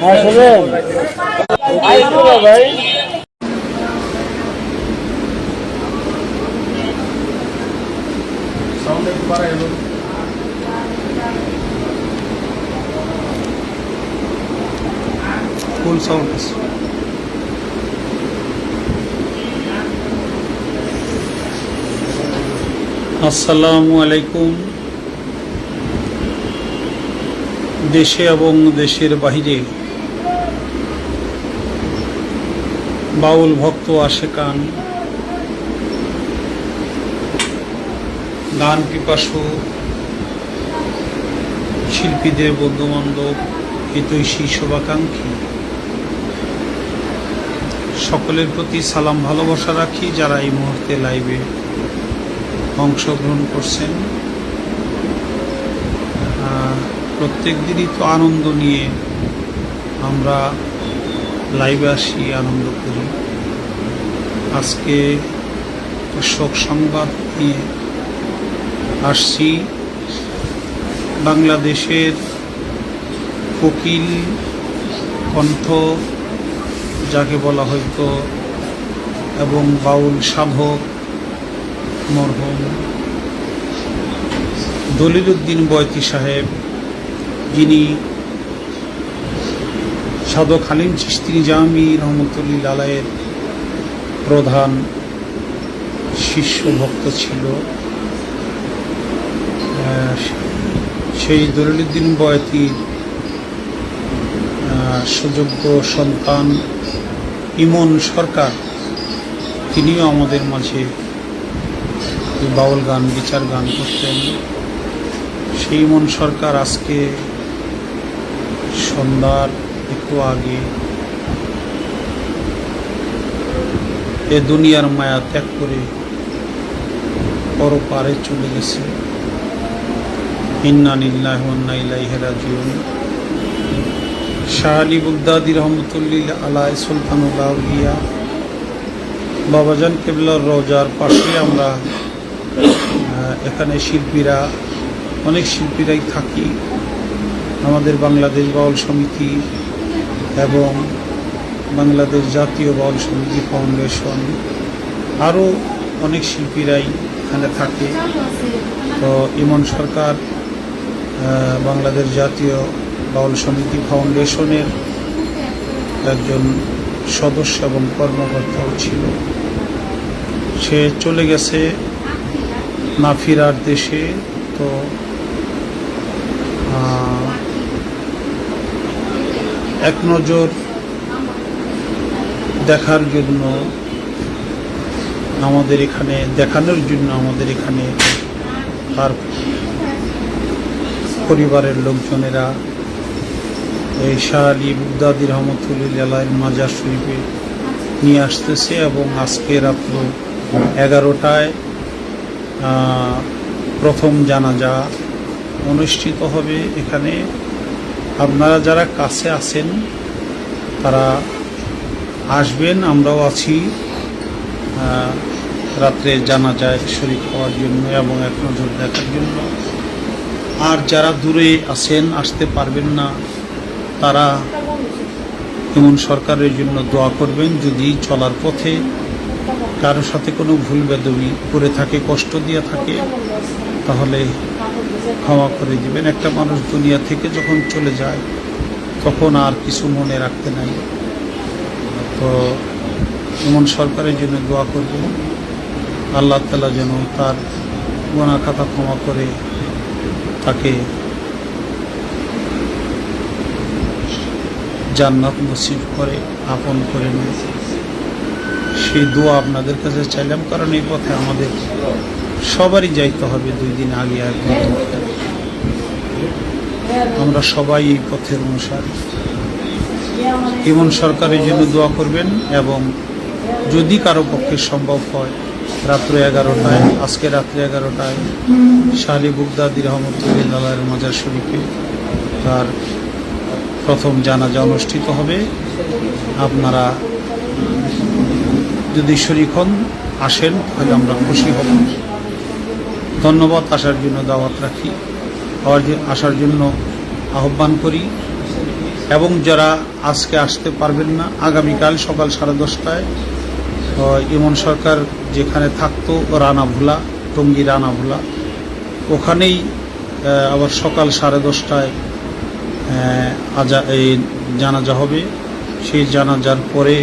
হ্যাঁ শুনুন ভাই ফুল সাউন্ড আসসালামু আলাইকুম। দেশে এবং দেশের বাহিরে বাউল ভক্ত আসে কান, গান পিপাসু, শিল্পীদের বন্ধুবান্ধব, হিতৈষী, শুভাকাঙ্ক্ষী। সকলের প্রতি সালাম, ভালোবাসা রাখি যারা এই মুহূর্তে লাইভে অংশগ্রহণ করছেন। প্রত্যেক দিনই তো আনন্দ নিয়ে আমরা লাইভে আসি, আনন্দ করি। আজকে শোক সংবাদ নিয়ে আসছি। বাংলাদেশের কোকিল কণ্ঠ যাকে বলা হয়তো, এবং বাউল সাধক মরহুম। দলিলুদ্দিন বয়তি সাহেব যিনি সাধক হালিম চিস্তি জামি রহমতুল্লিল আলায়ের প্রধান শিষ্য ভক্ত ছিল। সেই দলিলুদ্দিন বয়তির সুযোগ্য সন্তান ইমন সরকার, তিনিও আমাদের মাঝে বাউল গান, বিচার গান করতেন। সেই ইমন সরকার আজকে সন্ধ্যার একটু আগে। এ দুনিয়ার মায়া ত্যাগ করে পরপারে চলে গেছে। ইন্না ইলাইহি রাজিউন। শাহ আলী বুগদাদি রহমতুল্লিল আলাই সুলতানুল্লাহ আউলিয়া বাবাজান কেবলার রোজার পাশে আমরা এখানে শিল্পীরা, অনেক শিল্পীরাই থাকি। আমাদের বাংলাদেশ বাউল সমিতি এবং বাংলাদেশ জাতীয় বাউল সমিতি ফাউন্ডেশন, আরও অনেক শিল্পীরাই এখানে থাকে। তো ইমন সরকার বাংলাদেশ জাতীয় বাউল সমিতি ফাউন্ডেশনের একজন সদস্য এবং কর্মকর্তাও ছিল। সে চলে গেছে না ফিরার দেশে। তো এক নজর দেখার জন্য আমাদের এখানে, দেখানোর জন্য আমাদের এখানে তার পরিবারের লোকজনেরা এই শাহ আলী বুগদাদি রহমতুল্লাহ মাজার শরীফে নিয়ে আসতেছে এবং আজকে রাত্র এগারোটায় প্রথম জানাজা অনুষ্ঠিত হবে এখানে। আপনারা যারা কাছে আছেন, তারা আসবেন, আমরাও আছি রাত্রে জানা যায় শরীর হওয়ার জন্য এবং এক নজর দেখার জন্য। আর যারা দূরে আছেন, আসতে পারবেন না, তারা এমন সরকারের জন্য দোয়া করবেন, যদি চলার পথে কারও সাথে কোনো ভুল বেদবি করে থাকে, কষ্ট দিয়ে থাকে, তাহলে ক্ষমা করে দিবেন। একটা মানুষ দুনিয়া থেকে যখন চলে যায়, তখন আর কিছু মনে রাখতে নাই। তো এমন সরকারের জন্য দোয়া করবেন আল্লাহ তালা যেন তার গোনা খাতা ক্ষমা করে তাকে জান্নাত নসিব করে, আপন করে নেয়। সেই দোয়া আপনাদের কাছে চাইলাম, কারণ এই পথে আমাদের সবারই যাইতে হবে দুই দিন আগে আর আমরা সবাই এই পথের অনুসারী। ইমন সরকারের জন্য দোয়া করবেন এবং যদি কারও পক্ষে সম্ভব হয়, রাত্র এগারোটায়, আজকে রাত্রে এগারোটায় শালি বুগদাদি রহমতুল্লাহ মাজার শরীফে তার প্রথম জানাজা অনুষ্ঠিত হবে। আপনারা যদি শরীর হন, আসেন, তাহলে আমরা খুশি হব। ধন্যবাদ, আসার জন্য দাওয়াত রাখি। আসার জন্য আহ্বান করি, এবং যারা আজকে আসতে পারবেন না, আগামীকাল সকাল সাড়ে দশটায় ইমন সরকার যেখানে থাকতো, রানাভোলা, টঙ্গী রানাভোলা, ওখানেই আবার সকাল সাড়ে দশটায় আজা এই জানাজা হবে। সেই জানাজার পরে,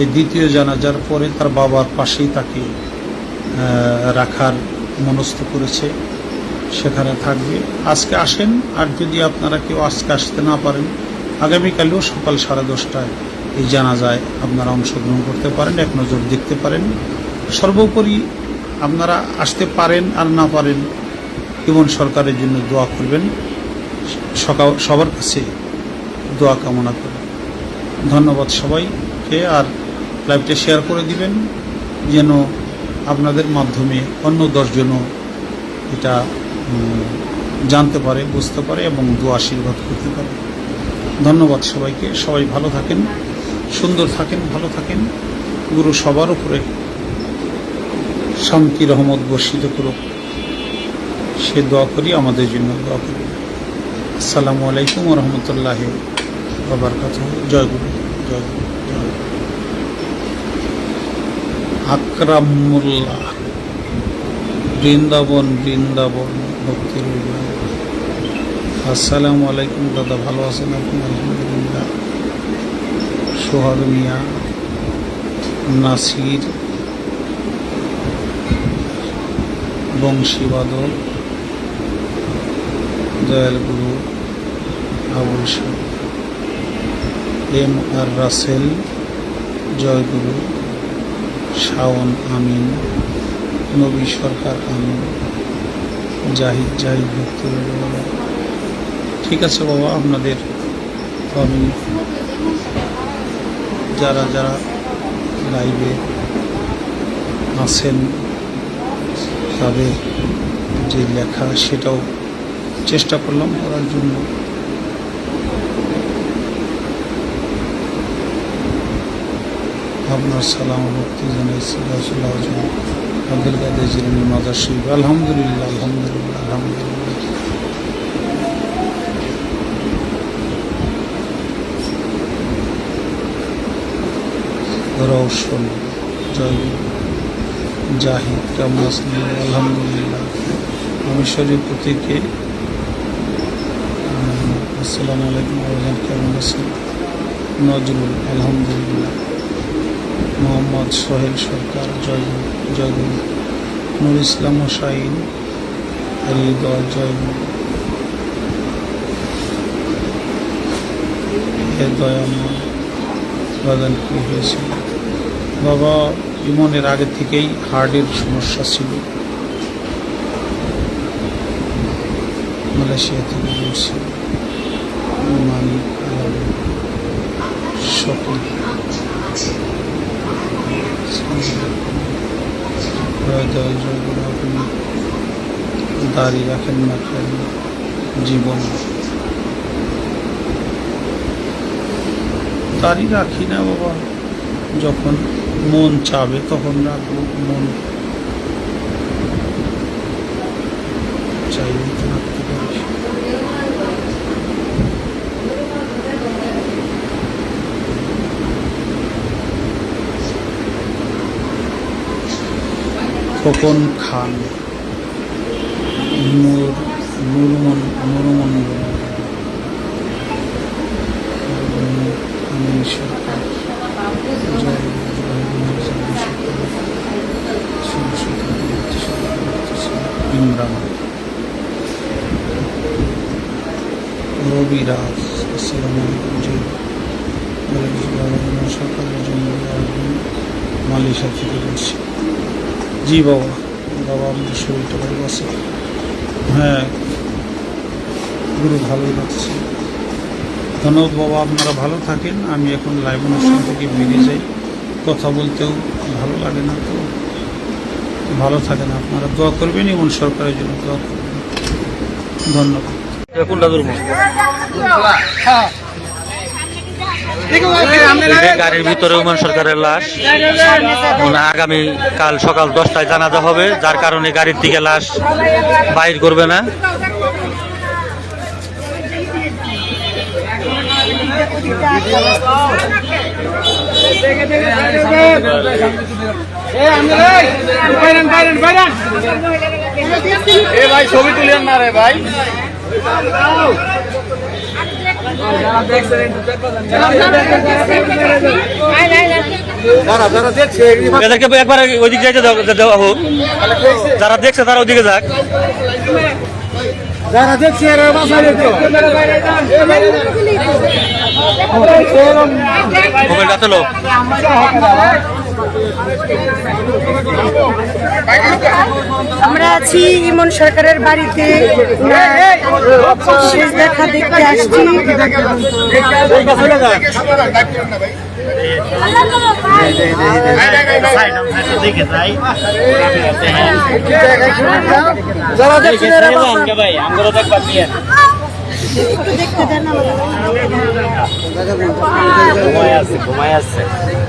এই দ্বিতীয় জানাজার পরে তার বাবার পাশেই তাকে রাখার মনস্থ করেছে, সেখানে থাকবে। আজকে আসেন, আর যদি আপনারা কেউ আজকে আসতে না পারেন, আগামীকালেও সকাল সাড়ে দশটায় এই জানাজায় আপনারা অংশগ্রহণ করতে পারেন, এক নজর দেখতে পারেন। সর্বোপরি আপনারা আসতে পারেন আর না পারেন, ইমন সরকারের জন্য দোয়া করবেন। সবার কাছে দোয়া কামনা করি। ধন্যবাদ সবাইকে, আর লাইভটা শেয়ার করে দিবেন, যেন আপনাদের মাধ্যমে অন্য দশজনও এটা জানতে পারে, বুঝতে পারে এবং দোয়া আশীর্বাদ করতে পারে। ধন্যবাদ সবাইকে। সবাই ভালো থাকেন, সুন্দর থাকেন, ভালো থাকেন। গুরু সবার উপরে শান্তি, রহমত বর্ষিত করুক। সে দোয়া করি, আমাদের জন্য দোয়া করি আসসালামু আলাইকুম রহমতুল্লাহ বাবরকাত জয় গুরু জয় গুরু। আকরামুল্লাহ। বৃন্দাবন বৃন্দাবন ভক্তির আসসালামু আলাইকুম, দাদা, ভালো আছেন আপনি? আলহামদুলিল্লাহ। সোহাগ মিয়া, নাসির, বংশীবাদক দয়াল গুরু, আবুল শাহ এম আর রাসেল জয়গুরু শাওন, আমিন। নবী সরকার, আমিন। জাহিদ জাহিদ ভক্ত ঠিক আছে বাবা, আপনাদের আমি যারা যারা লাইভে আছেন, তাদের যে লেখা সেটাও চেষ্টা করলাম করার জন্য। আপনার সালাম ভক্তি জানাইছি রাসুল্লাহ আব্দুল কাদের জিলানি মাজার শরীফ। আলহামদুলিল্লাহ আলহামদুলিল্লাহ আলহামদুলিল্লাহ। রৌশন জয় জাহিদ কেমন আছেন আলহামদুলিল্লাহ। আমি শরীফ থেকে আসসালামু আলাইকুম আলহাম কেমন আছেন নজরুল আলহামদুলিল্লাহ। মোহাম্মদ সোহেল সরকার, জয় জয় নুর ইসলাম হোসাইন হৃদয় জয় দয়াময়, বাগান কি হয়েছিল বাবা, ইমনের আগে থেকেই হার্টের সমস্যা ছিল। মালয়েশিয়া থেকে বলছি আলম সকল। জয় জয় জয় গুরু আপনি দাড়ি রাখেন না জীবন। দাড়ি রাখি না বাবা। যখন মন চাবে তখন রাখব, মন চাইলে তো রাখতে পারি খোকন খান। নূর ইমরান রবি সরকারের জন্য মালয়েশিয়া থেকে বলছি জি বাবা। বাবা আমাদের শরীরটা ভালো আছে। হ্যাঁ। গুরু ভালোই লাগছে ধন্যবাদ বাবা আপনারা ভালো থাকেন। আমি এখন লাইভ অনুষ্ঠান থেকে বেরিয়ে যাই। কথা বলতেও ভালো লাগে না তো। ভালো থাকে না আপনারা। দোয়া করবেন এবং সরকারের জন্য দোয়া করবেন। ধন্যবাদ। কোনটা ধরবো গাড়ির ভিতরে উমান সরকারের লাশ। আগামী কাল সকাল দশটায় জানাজা হবে যার কারণে গাড়ির দিকে লাশ বাইর করবে না। ভাই ছবি তুলেন না রে ভাই। এদেরকে একবার ওইদিকে যাইতে দাও- দেওয়া হোক। যারা দেখছে তারা ওইদিকে যাক। যারা দেখছে মোবাইলটা তোলো। আমরা আছি ইমন সরকারের বাড়িতে। শেষ দেখা দেখতে আসছি। যারা দেখছে এরা বাসায় একটু দেখতে দেন আমাদের। যাইতে দেখ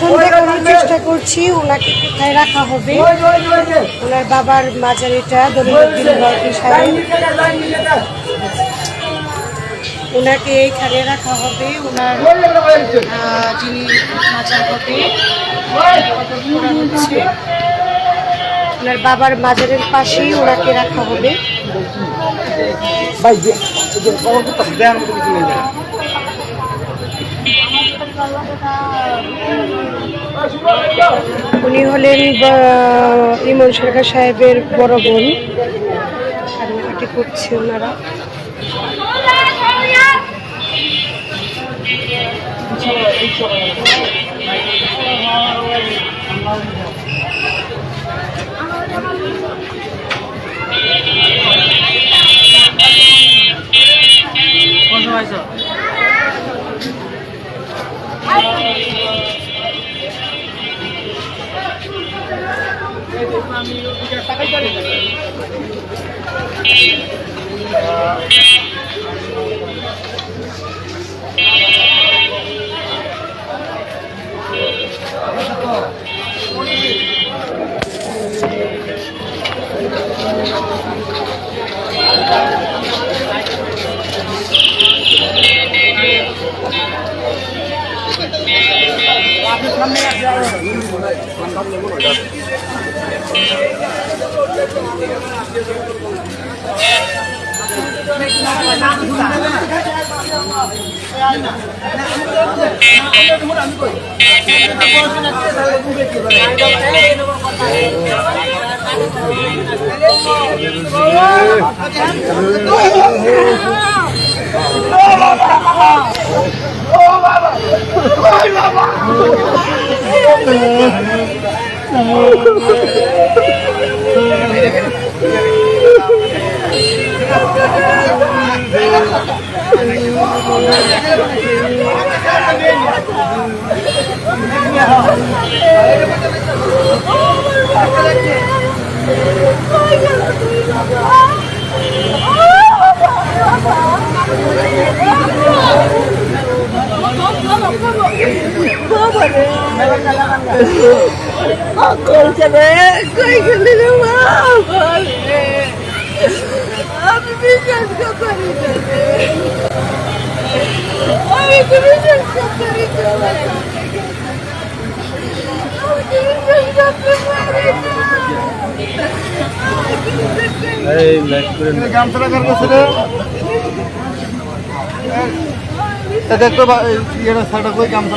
চেষ্টা করছি ওনাকে কোথায় রাখা হবে? ওনার বাবার মাজারিটা দলিলুদ্দিন বরকি সাহেব। ওনাকে এইখানে রাখা হবে ওনার যিনি মাজার হবে ওনার বাবার মাজারের পাশেই ওনাকে রাখা হবে। ভাই যে যে কবর করতে দেন মতো কিছু নেই ভাই। উনি হলেন ইমন সরকার সাহেবের বড় বোন। কান্নাকাটি করছে ওনারা। আমি বিশ্বাস করতে পারি না রে। আমি তো বিশ্বাস করতে পারি না। আমি তো বিশ্বাস করতে পারি না। গামছাটা কার কাছে রে? দেখতে পাই ইয়েটা সাইডটা কই গামছা